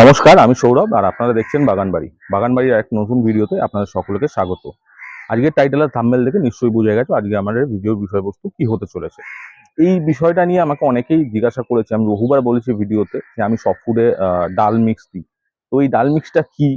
নমস্কার, আমি সৌরভ আর আপনারা দেখছেন বাগানবাড়ি। বাগানবাড়ির এক নতুন ভিডিওতে আপনাদের সকলকে স্বাগত। আজকের টাইটেল আর থাম্বেল দেখে নিশ্চয়ই বুঝে গেছো আজকে আমাদের ভিডিওর বিষয়বস্তু কি হতে চলেছে। এই বিষয়টা নিয়ে আমাকে অনেকেই জিজ্ঞাসা করেছে, আমি বহুবার বলেছি ভিডিওতে যে আমি সব ফুডে ডাল মিক্স দিই। তো এই ডাল মিক্সটা কি?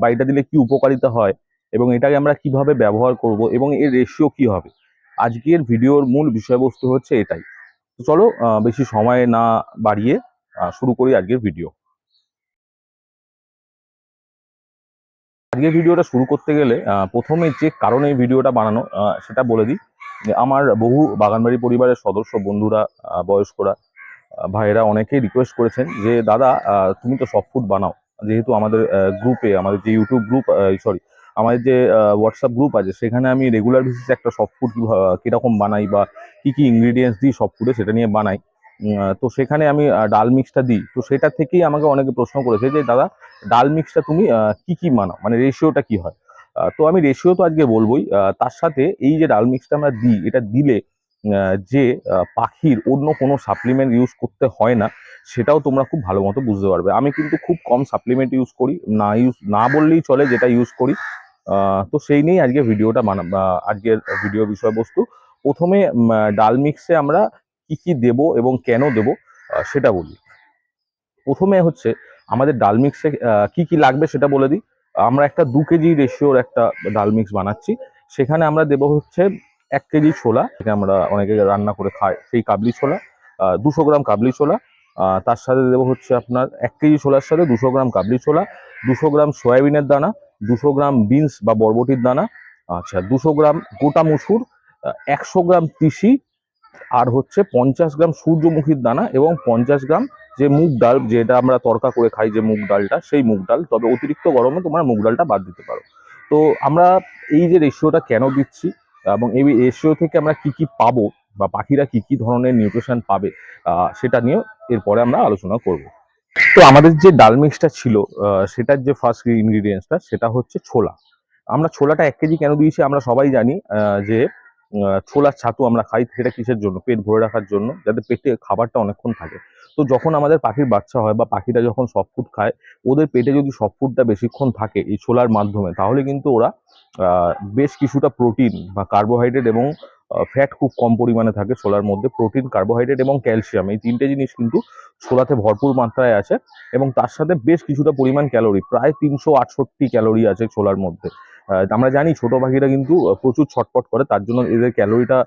বা এটা দিলে কি উপকারিতা হয়? এবং এটাকে আমরা কীভাবে ব্যবহার করব? এবং এর রেশিও কি হবে? আজকের ভিডিওর মূল বিষয়বস্তু হচ্ছে এটাই। তো চলো বেশি সময় না বাড়িয়ে শুরু করি আজকের ভিডিও আজকের ভিডিওটা শুরু করতে গেলে প্রথমে যে কারণে ভিডিওটা বানানো সেটা বলে দিই। আমার বহু বাগানবাড়ি পরিবারের সদস্য, বন্ধুরা বয়স্করা ভাইয়েরা অনেকেই রিকোয়েস্ট করেছেন যে, দাদা তুমি তো সফট ফুড বানাও। যেহেতু আমাদের গ্রুপে আমাদের যে ইউটিউব গ্রুপ সরি আমাদের যে হোয়াটসঅ্যাপ গ্রুপ আছে, সেখানে আমি রেগুলার বেসিসে একটা সফট ফুড কীরকম বানাই বা কী কী ইনগ্রিডিয়েন্টস দিই সফট ফুডে সেটা নিয়ে বানাই। তো সেখানে আমি ডাল মিক্সটা দিই। তো সেটা থেকেই আমাকে অনেকে প্রশ্ন করেছে যে দাদা ডাল মিক্সটা তুমি কি কি মানাও মানে রেশিওটা কি হয়? তো আমি রেশিও তো আজকে বলবোই। তার সাথে এই যে ডাল মিক্সটা আমরা দিই এটা দিলে যে পাখির অন্য কোনো সাপ্লিমেন্ট ইউজ করতে হয় না সেটাও তোমরা খুব ভালো মতো বুঝতে পারবে। আমি কিন্তু খুব কম সাপ্লিমেন্ট ইউজ করি না ইউজ না বললেই চলে যেটা ইউজ করি। তো সেই নিয়েই আজকে ভিডিওটা আহ, আজকের ভিডিও বিষয়বস্তু। প্রথমে ডাল মিক্সে আমরা কি কি দেব এবং কেন দেব সেটা বলি। প্রথমে হচ্ছে আমাদের ডাল মিক্সে কি কি লাগবে সেটা বলে দিই। আমরা একটা দু কেজি রেশিওর একটা ডাল মিক্স বানাচ্ছি। সেখানে আমরা দেবো হচ্ছে এক কেজি ছোলা, যেটা আমরা অনেকে রান্না করে খাই সেই কাবলি ছোলা দুশো গ্রাম কাবলি ছোলা তার সাথে দেবো হচ্ছে আপনার এক কেজি ছোলার সাথে দুশো গ্রাম কাবলি ছোলা, দুশো গ্রাম সয়াবিনের দানা, দুশো গ্রাম বিনস বা বরবটির দানা আচ্ছা দুশো গ্রাম গোটা মুসুর একশো গ্রাম তিসি আর হচ্ছে পঞ্চাশ গ্রাম সূর্যমুখীর দানা এবং পঞ্চাশ গ্রাম যে মুগ ডাল, যেটা আমরা তরকা করে খাই যে মুগ ডালটা, সেই মুগ ডাল। তবে অতিরিক্ত গরমে তোমরা মুগ ডালটা বাদ দিতে পারো। তো আমরা এই যে রেশিওটা কেন দিচ্ছি এবং এই রেশিও থেকে আমরা কি কি পাবো বা পাখিরা কি কি ধরনের নিউট্রিশন পাবে সেটা নিয়ে এরপরে আমরা আলোচনা করব। তো আমাদের যে ডাল মিক্সটা ছিল সেটার যে ফার্স্ট ইনগ্রিডিয়েন্টসটা সেটা হচ্ছে ছোলা। আমরা ছোলাটা এক কেজি কেন দিয়েছি আমরা সবাই জানি যে ছোলার ছাতু আমরা খাই, সেটা কিসের জন্য? পেট ভরে রাখার জন্য, যাতে পেটে খাবারটা অনেকক্ষণ থাকে। তো যখন আমাদের পাখির বাচ্চা হয় বা পাখিরা যখন সফট ফুড খায়, ওদের পেটে যদি সফট ফুডটা বেশিক্ষণ থাকে এই ছোলার মাধ্যমে, তাহলে কিন্তু ওরা বেশ কিছুটা প্রোটিন বা কার্বোহাইড্রেট এবং ফ্যাট খুব কম পরিমাণে থাকে ছোলার মধ্যে প্রোটিন কার্বোহাইড্রেট এবং ক্যালসিয়াম এই তিনটে জিনিস কিন্তু ছোলাতে ভরপুর মাত্রায় আছে এবং তার সাথে বেশ কিছুটা পরিমাণ ক্যালোরি প্রায় তিনশো আটষট্টি ক্যালোরি আছে ছোলার মধ্যে। আমরা জানি ছোট পাখিরা কিন্তু প্রচুর ছটপট করে, তার জন্য এদের ক্যালোরিটা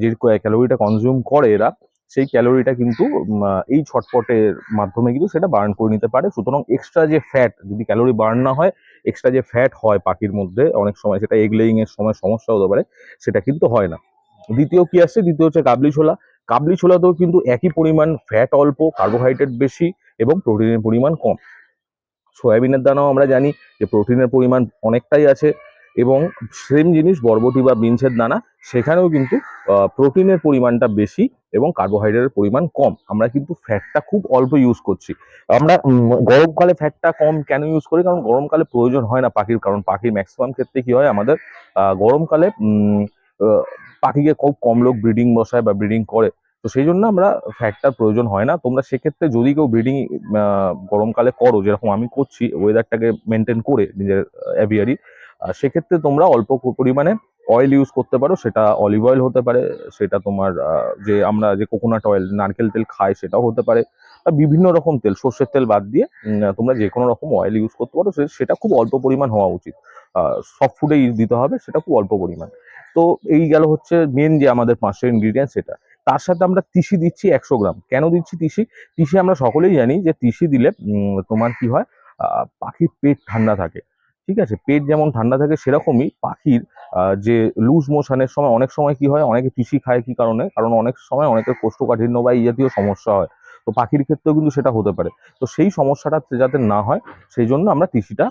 যে ক্যালোরিটা কনজিউম করে এরা, সেই ক্যালোরিটা কিন্তু এই ছটপটের মাধ্যমে কিন্তু সেটা বার্ন করে নিতে পারে। সুতরাং এক্সট্রা যে ফ্যাট যদি ক্যালোরি বার্ন না হয় এক্সট্রা যে ফ্যাট হয় পাখির মধ্যে, অনেক সময় সেটা এগ লেইং এর সময় সমস্যা হতে পারে, সেটা কিন্তু হয় না। দ্বিতীয় কি আসছে? দ্বিতীয় হচ্ছে কাবলি ছোলা। কাবলি ছোলাতেও কিন্তু একই পরিমাণ ফ্যাট অল্প কার্বোহাইড্রেট বেশি এবং প্রোটিনের পরিমাণ কম। সয়াবিনের দানাও আমরা জানি যে প্রোটিনের পরিমাণ অনেকটাই আছে এবং সেম জিনিস বরবটি বা বিনসের দানা, সেখানেও কিন্তু প্রোটিনের পরিমাণটা বেশি এবং কার্বোহাইড্রেটের পরিমাণ কম। আমরা কিন্তু ফ্যাটটা খুব অল্প ইউজ করছি। আমরা গরমকালে ফ্যাটটা কম কেন ইউজ করি? কারণ গরমকালে প্রয়োজন হয় না পাখির, কারণ পাখির ম্যাক্সিমাম ক্ষেত্রে কি হয় আমাদের গরমকালে পাখিকে খুব কম লোক ব্রিডিং বসায় বা ব্রিডিং করে। তো সেই জন্য আমরা ফ্যাটটার প্রয়োজন হয় না। তোমরা সেক্ষেত্রে যদি কেউ ব্রিডিং গরমকালে করো, যেরকম আমি করছি ওয়েদারটাকে মেনটেন করে নিজের অ্যাভিয়ারি সেক্ষেত্রে তোমরা অল্প পরিমাণে অয়েল ইউজ করতে পারো। সেটা অলিভ অয়েল হতে পারে, সেটা তোমার যে আমরা যে কোকোনাট অয়েল নারকেল তেল খাই, সেটাও হতে পারে বিভিন্ন রকম তেল, সর্ষের তেল বাদ দিয়ে তোমরা যে কোনো রকম অয়েল ইউজ করতে পারো। সেটা খুব অল্প পরিমাণ হওয়া উচিত। সব ফুডে দিতে হবে, সেটা খুব অল্প পরিমাণ। তো এই গেল হচ্ছে মেন যে আমাদের পাঁচটা ইনগ্রিডিয়েন্ট সেটা। তার সাথে আমরা তিসি দিচ্ছি একশো গ্রাম। কেন দিচ্ছি তিসি? তিসি আমরা সকলেই জানি যে তিসি দিলে তোমার কি হয়? পাখির পেট ঠান্ডা থাকে। ঠিক আছে? পেট যেমন ঠান্ডা থাকে, সেরকমই পাখির যে লুজ মোশনের সময়, অনেক সময় কি হয়? অনেকে তিসি খায় কি কারণে? কারণ অনেক সময় অনেকের কোষ্ঠকাঠিন্য বা এই জাতীয় সমস্যা হয়। তো পাখির ক্ষেত্রেও কিন্তু সেটা হতে পারে। তো সেই সমস্যাটা যাতে না হয়, সেই জন্য আমরা তিসিটা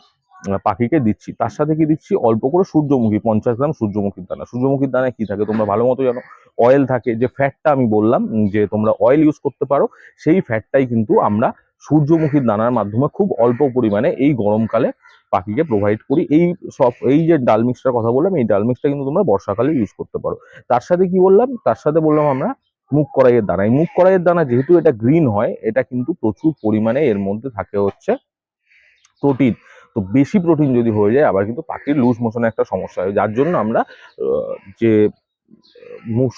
পাখিকে দিচ্ছি। তার সাথে কি দিচ্ছি? অল্প করে সূর্যমুখী, পঞ্চাশ গ্রাম সূর্যমুখীর দানা। সূর্যমুখীর দানায় কি থাকে? তোমরা ভালো মতো জানো অয়েল থাকে। যে ফ্যাটটা আমি বললাম যে তোমরা অয়েল ইউজ করতে পারো, সেই ফ্যাটটাই কিন্তু আমরা সূর্যমুখীর দানার মাধ্যমে খুব অল্প পরিমাণে এই গরমকালে পাখিকে প্রোভাইড করি। এই সব, এই যে ডাল মিক্সটার কথা বললাম, এই ডাল মিক্সটা কিন্তু তোমরা বর্ষাকালে ইউজ করতে পারো। তার সাথে কি বললাম? তার সাথে বললাম আমরা মুখ কড়াইয়ের দানা। এই মুখ কড়াইয়ের দানা যেহেতু এটা গ্রিন হয়, এটা কিন্তু প্রচুর পরিমাণে এর মধ্যে থাকে হচ্ছে প্রোটিন তো বেশি প্রোটিন যদি হয়ে যায়, আবার কিন্তু পাখির লুজ মোশনে একটা সমস্যা হয়। যার জন্য আমরা যে মুখ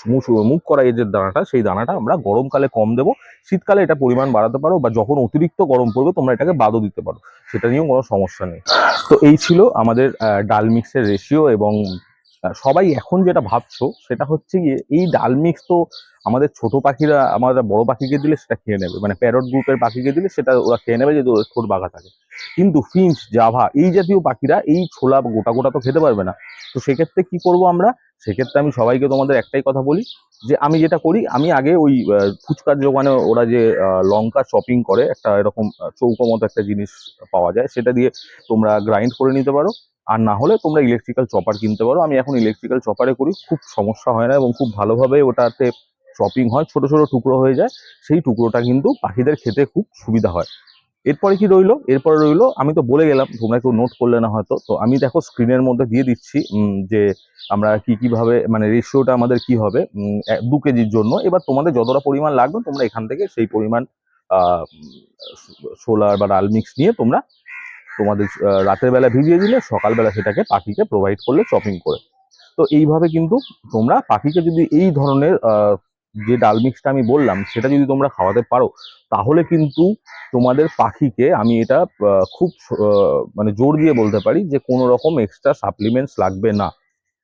মুখ করা এই যে দানাটা, সেই দানাটা আমরা গরমকালে কম দেব। শীতকালে এটা পরিমাণ বাড়াতে পারো বা যখন অতিরিক্ত গরম পড়বে, তোমরা এটাকে বাদও দিতে পারো। সেটা নিয়েও কোনো সমস্যা নেই। তো এই ছিল আমাদের ডাল মিক্সের রেশিও এবং সবাই এখন যেটা ভাবছ সেটা হচ্ছে গিয়ে এই ডাল মিক্স তো আমাদের ছোট পাখিরা, আমাদের বড় পাখিকে দিলে সেটা খেয়ে নেবে। মানে প্যারট গ্রুপের পাখিকে দিলে সেটা ওরা খেয়ে নেবে যদি ওদের ঠোঁট বাঘা থাকে। কিন্তু ফিঞ্চ জাভা এই জাতীয় পাখিরা এই ছোলা গোটা গোটা তো খেতে পারবে না। তো সেক্ষেত্রে কি করব আমরা? সেক্ষেত্রে আমি সবাইকে তোমাদের একটাই কথা বলি যে আমি যেটা করি, আমি আগে ওই ফুচকার দোকানে ওরা যে লঙ্কা চপিং করে, একটা এরকম চৌকো মতো একটা জিনিস পাওয়া যায়। সেটা দিয়ে তোমরা গ্রাইন্ড করে নিতে পারো। আর না হলে তোমরা ইলেকট্রিক্যাল চপার কিনতে পারো। আমি এখন ইলেকট্রিক্যাল চপারে করি, খুব সমস্যা হয় না এবং খুব ভালোভাবে ওটাতে চপিং হয়, ছোট ছোট টুকরো হয়ে যায়। সেই টুকরোটা কিন্তু পাখিদের খেতে খুব সুবিধা হয়। এরপরে কি রইল? এরপরে রইল, আমি তো বলে গেলাম, তোমরা কেউ নোট করলে না হয়তো। তো আমি দেখো স্ক্রিনের মধ্যে দিয়ে দিচ্ছি যে আমরা কি, কীভাবে মানে রেশিওটা আমাদের কি হবে দু কেজির জন্য। এবার তোমাদের যতটা পরিমাণ লাগবে, তোমরা এখান থেকে সেই পরিমাণ সোলার বা ডাল মিক্স নিয়ে তোমরা তোমাদের রাতের বেলা ভিজিয়ে দিলে সকালবেলা সেটাকে পাখিকে প্রোভাইড করলে চপিং করে। তো এইভাবে কিন্তু তোমরা পাখিকে যদি এই ধরনের যে ডাল মিক্সটা আমি বললাম, সেটা যদি তোমরা খাওয়াতে পারো, তাহলে কিন্তু তোমাদের পাখিকে আমি এটা খুব মানে জোর দিয়ে বলতে পারি যে কোনো রকম এক্সট্রা সাপ্লিমেন্টস লাগবে না।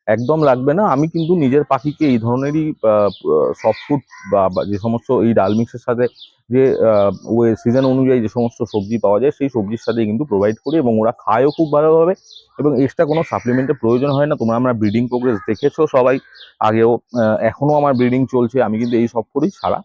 একদম লাগবে না। আমি কিন্তু নিজের পাখিকে এই ধরনেরই সফট ফুড বা যে সমস্ত এই ডাল মিক্সের সাথে যে ওই সিজন অনুযায়ী যে সমস্ত সবজি পাওয়া যায় সেই সবজির সাথে কিন্তু প্রোভাইড করি এবং ওরা খায়ও খুব ভালোভাবে এবং এক্সট্রা কোনো সাপ্লিমেন্টের প্রয়োজন হয় না। তোমরা আমরা ব্রিডিং প্রোগ্রেস দেখেছ সবাই। আগেও আহ, এখনও আমার ব্রিডিং চলছে। আমি কিন্তু এই সব করেই সারা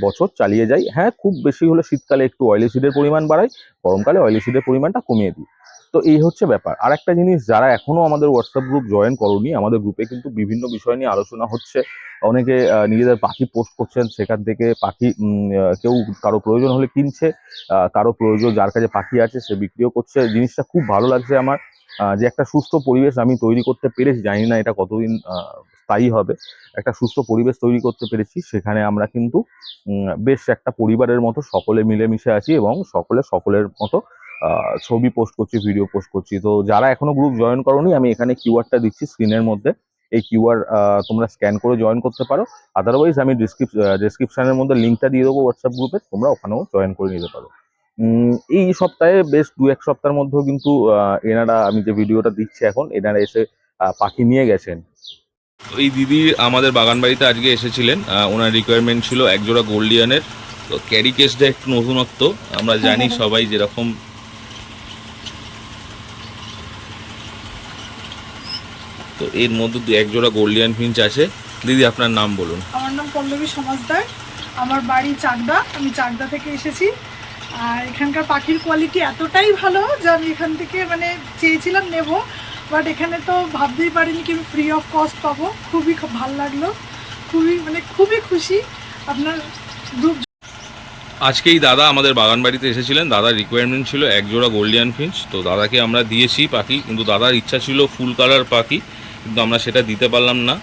বছর চালিয়ে যাই। হ্যাঁ খুব বেশি হলে শীতকালে একটু অয়েলি সিডের পরিমাণ বাড়াই গরমকালে অয়েলি সিডের পরিমাণটা কমিয়ে দিই। তো এই হচ্ছে ব্যাপার। আর একটা জিনিস, যারা এখনও আমাদের হোয়াটসঅ্যাপ গ্রুপ জয়েন করনি, আমাদের গ্রুপে কিন্তু বিভিন্ন বিষয় নিয়ে আলোচনা হচ্ছে। অনেকে নিজেদের পাখি পোস্ট করছেন, সেখান থেকে পাখি কেউ কারও প্রয়োজন হলে কিনছে কারও প্রয়োজন, যার কাছে পাখি আছে, সে বিক্রিও করছে। জিনিসটা খুব ভালো লাগছে আমার যে একটা সুস্থ পরিবেশ আমি তৈরি করতে পেরেছি। জানি না এটা কতদিন স্থায়ী হবে। একটা সুস্থ পরিবেশ তৈরি করতে পেরেছি। সেখানে আমরা কিন্তু বেশ একটা পরিবারের মতো সকলে মিলেমিশে আছি এবং সকলে সকলের মতো ছবি পোস্ট করছি ভিডিও পোস্ট করছি। তো যারা এখনও গ্রুপ জয়েন করোনি আমি এখানে কিউআরটা দিচ্ছি স্ক্রিনের মধ্যে। এই কিউআর তোমরা স্ক্যান করে জয়েন করতে পারো। আদারওয়াইজ আমি ডিসক্রিপশনের মধ্যে লিঙ্কটা দিয়ে দেবো হোয়াটসঅ্যাপ গ্রুপে তোমরা ওখানেও জয়েন করে নিতে পারো। এই সপ্তাহে বেশ দু এক সপ্তাহের মধ্যেও কিন্তু এনারা আমি যে ভিডিওটা দিচ্ছি এখন এনারা এসে পাখি নিয়ে গেছেন। এই দিদি আমাদের বাগান বাড়িতে আজকে এসেছিলেন। ওনার রিকোয়ারমেন্ট ছিল একজোড়া গোল্ডিয়ানের তো ক্যারি কেসটা একটু নতুনত্ব। আমরা জানি সবাই যেরকম তো এর মধ্যে দু এক জোড়া গোল্ডিয়ান ফিঞ্চ আছে। দিদি আপনার নাম বলুন। আমার নাম পল্লবী সমাজদার। আমার বাড়ি চাকদা। আমি চাকদা থেকে এসেছি। আর এখানকার পাখির কোয়ালিটি এতটাই ভালো যে আমি এখান থেকে মানে চেয়েছিলাম নেব বাট এখানে তো ভাবতেই পারিনি কি আমি ফ্রি অফ কস্ট পাবো। খুবই খুব ভালো লাগল। খুবই মানে খুবই খুশি। আপনার গ্রুপ আজকেই দাদা আমাদের বাগান বাড়িতে এসেছিলেন। দাদার রিকোয়ারমেন্ট ছিল একজোড়া গোল্ডিয়ান ফিঞ্চ তো দাদাকে আমরা দিয়েছি পাখি। কিন্তু দাদার ইচ্ছা ছিল ফুল কালার পাখি। কিন্তু আমরা সেটা দিতে পারলাম না।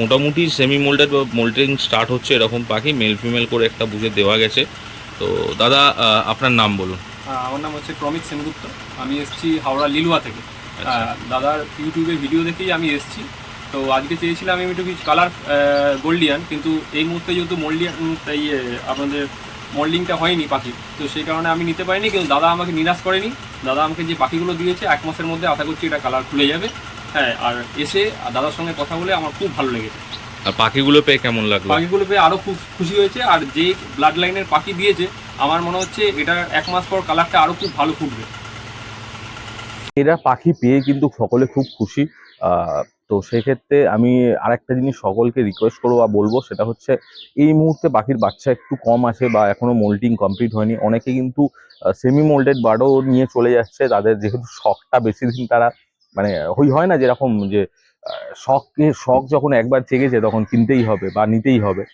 মোটামুটি সেমি মোল্ডেড বা মোল্টিং স্টার্ট হচ্ছে এরকম পাখি মেল ফিমেল করে একটা বুঝে দেওয়া গেছে। তো দাদা আপনার নাম বলুন। আমার নাম হচ্ছে ক্রমিক সেনগুপ্ত। আমি এসেছি হাওড়া লিলুয়া থেকে। আচ্ছা। দাদার ইউটিউবে ভিডিও দেখেই আমি এসেছি। তো আজকে চেয়েছিলাম আমি একটু কিছু কালার গোল্ডিয়ান কিন্তু এই মুহূর্তে যেহেতু মোল্ডিয়ান ইয়ে আপনাদের মোল্ডিংটা হয়নি পাখি তো সেই কারণে আমি নিতে পারিনি কিন্তু দাদা আমাকে নিরাশ করেনি। দাদা আমাকে যে পাখিগুলো দিয়েছে এক মাসের মধ্যে আশা করছি এটা কালার খুলে যাবে। হ্যাঁ আর এসে দাদার সঙ্গে কথা বলে আমার খুব ভালো লেগেছে। আর পাখিগুলো পেয়ে কেমন লাগল? পাখিগুলো পেয়ে আরও খুব খুশি হয়েছে আর যে ব্লাড লাইনের পাখি দিয়েছে আমার মনে হচ্ছে এটা এক মাস পর কালারটা আরও খুব ভালো ফুটবে। এরা পাখি পেয়ে কিন্তু সকলে খুব খুশি। আহ, তো সেক্ষেত্রে আমি আরেকটা জিনিস সকলকে রিকোয়েস্ট করব বা বলব সেটা হচ্ছে এই মুহূর্তে পাখির বাচ্চা একটু কম আছে বা এখনও মোল্টিং কমপ্লিট হয়নি। অনেকে কিন্তু সেমি মোল্ডেড বার্ডও নিয়ে চলে যাচ্ছে তাদের যেহেতু শখটা বেশি দিন তারা মানে হই, হয় না যেরকম যে শখকে, শখ যখন একবার জেগেছে তখন কিনতেই হবে বা নিতেই হবে।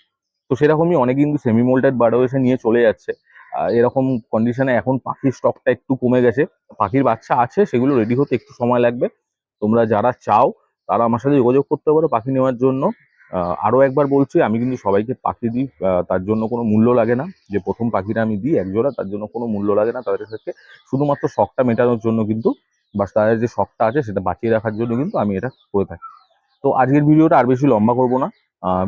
তো সেরকমই অনেক কিন্তু সেমি মোল্টেড বার্ডও এসে নিয়ে চলে যাচ্ছে। এরকম কন্ডিশনে এখন পাখির স্টকটা একটু কমে গেছে। পাখির বাচ্চা আছে, সেগুলো রেডি হতে একটু সময় লাগবে। তোমরা যারা চাও, তারা আমার সাথে যোগাযোগ করতে পারো পাখি নেওয়ার জন্য। আরও একবার বলছি, আমি কিন্তু সবাইকে পাখি দিই তার জন্য কোনো মূল্য লাগে না। যে প্রথম পাখিটা আমি দিই একজোড়া, তার জন্য কোনো মূল্য লাগে না। তাদের থেকে শুধুমাত্র শখটা মেটানোর জন্য কিন্তু বা তাদের যে শখটা আছে সেটা বাঁচিয়ে রাখার জন্য কিন্তু আমি এটা করে থাকি। তো আজকের ভিডিওটা আর বেশি লম্বা করব না।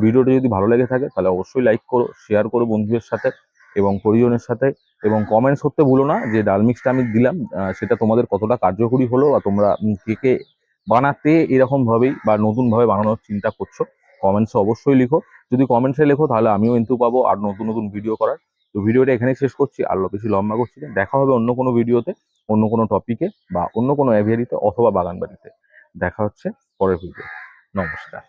ভিডিওটা যদি ভালো লেগে থাকে তাহলে অবশ্যই লাইক করো শেয়ার করো বন্ধুদের সাথে এবং পরিজনের সাথে এবং কমেন্টস করতে ভুলো না যে ডাল মিক্সটা আমি দিলাম সেটা তোমাদের কতটা কার্যকরী হলো বা তোমরা কে কে বানাতে এরকম ভাবেই বা নতুন ভাবে বানানোর চিন্তা করছ কমেন্টসে অবশ্যই লিখো। যদি কমেন্টসে লেখো তাহলে আমিও কিন্তু পাবো আর নতুন নতুন ভিডিও করার। তো ভিডিওটা এখানেই শেষ করছি, আর বেশি লম্বা করছি দেখা হবে অন্য কোনো ভিডিওতে অন্য কোনো টপিকে বা অন্য কোনো অ্যাভিয়ারিতে অথবা বাগানবাড়িতে। দেখা হচ্ছে পরের ভিডিও নমস্কার।